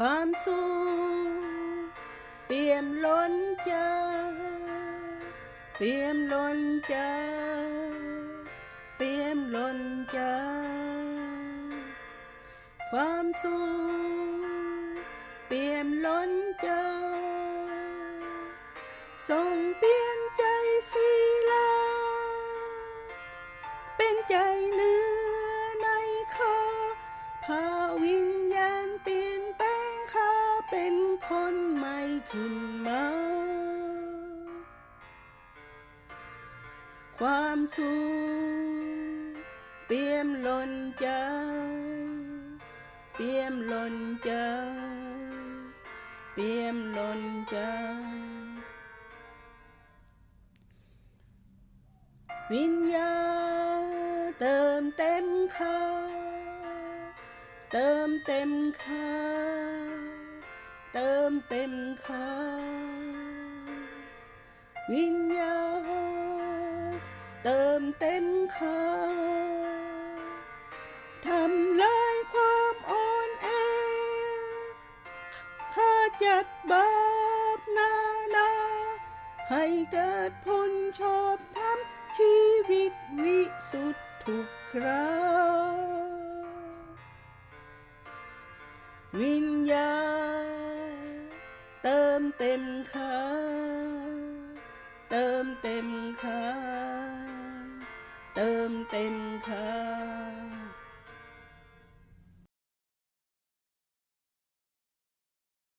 ความสุขเปี่ยมล้นใจเปี่ยมล้นใจเปี่ยมล้นใจความสุขเปี่ยมล้นใจส่งเปลี่ยนใจศิลาเป็นใจเนื้อ คนใหม่ขึ้นมา ความสุขเปี่ยมล้นใจ เปี่ยมล้นใจ เปี่ยมล้นใจ วิญญาเติมเต็มค่าเติมเต็มค่า เติมเต็มค่าวิญญาณเติมเต็มค่าทำลายความอ่อนแอขจัดบาปนานา ให้เกิดผลชอบทำชีวิตวิสุทธิทุกคราว วิญญาณ เต็มค่าเติมเต็มค่าเติมเต็มค่า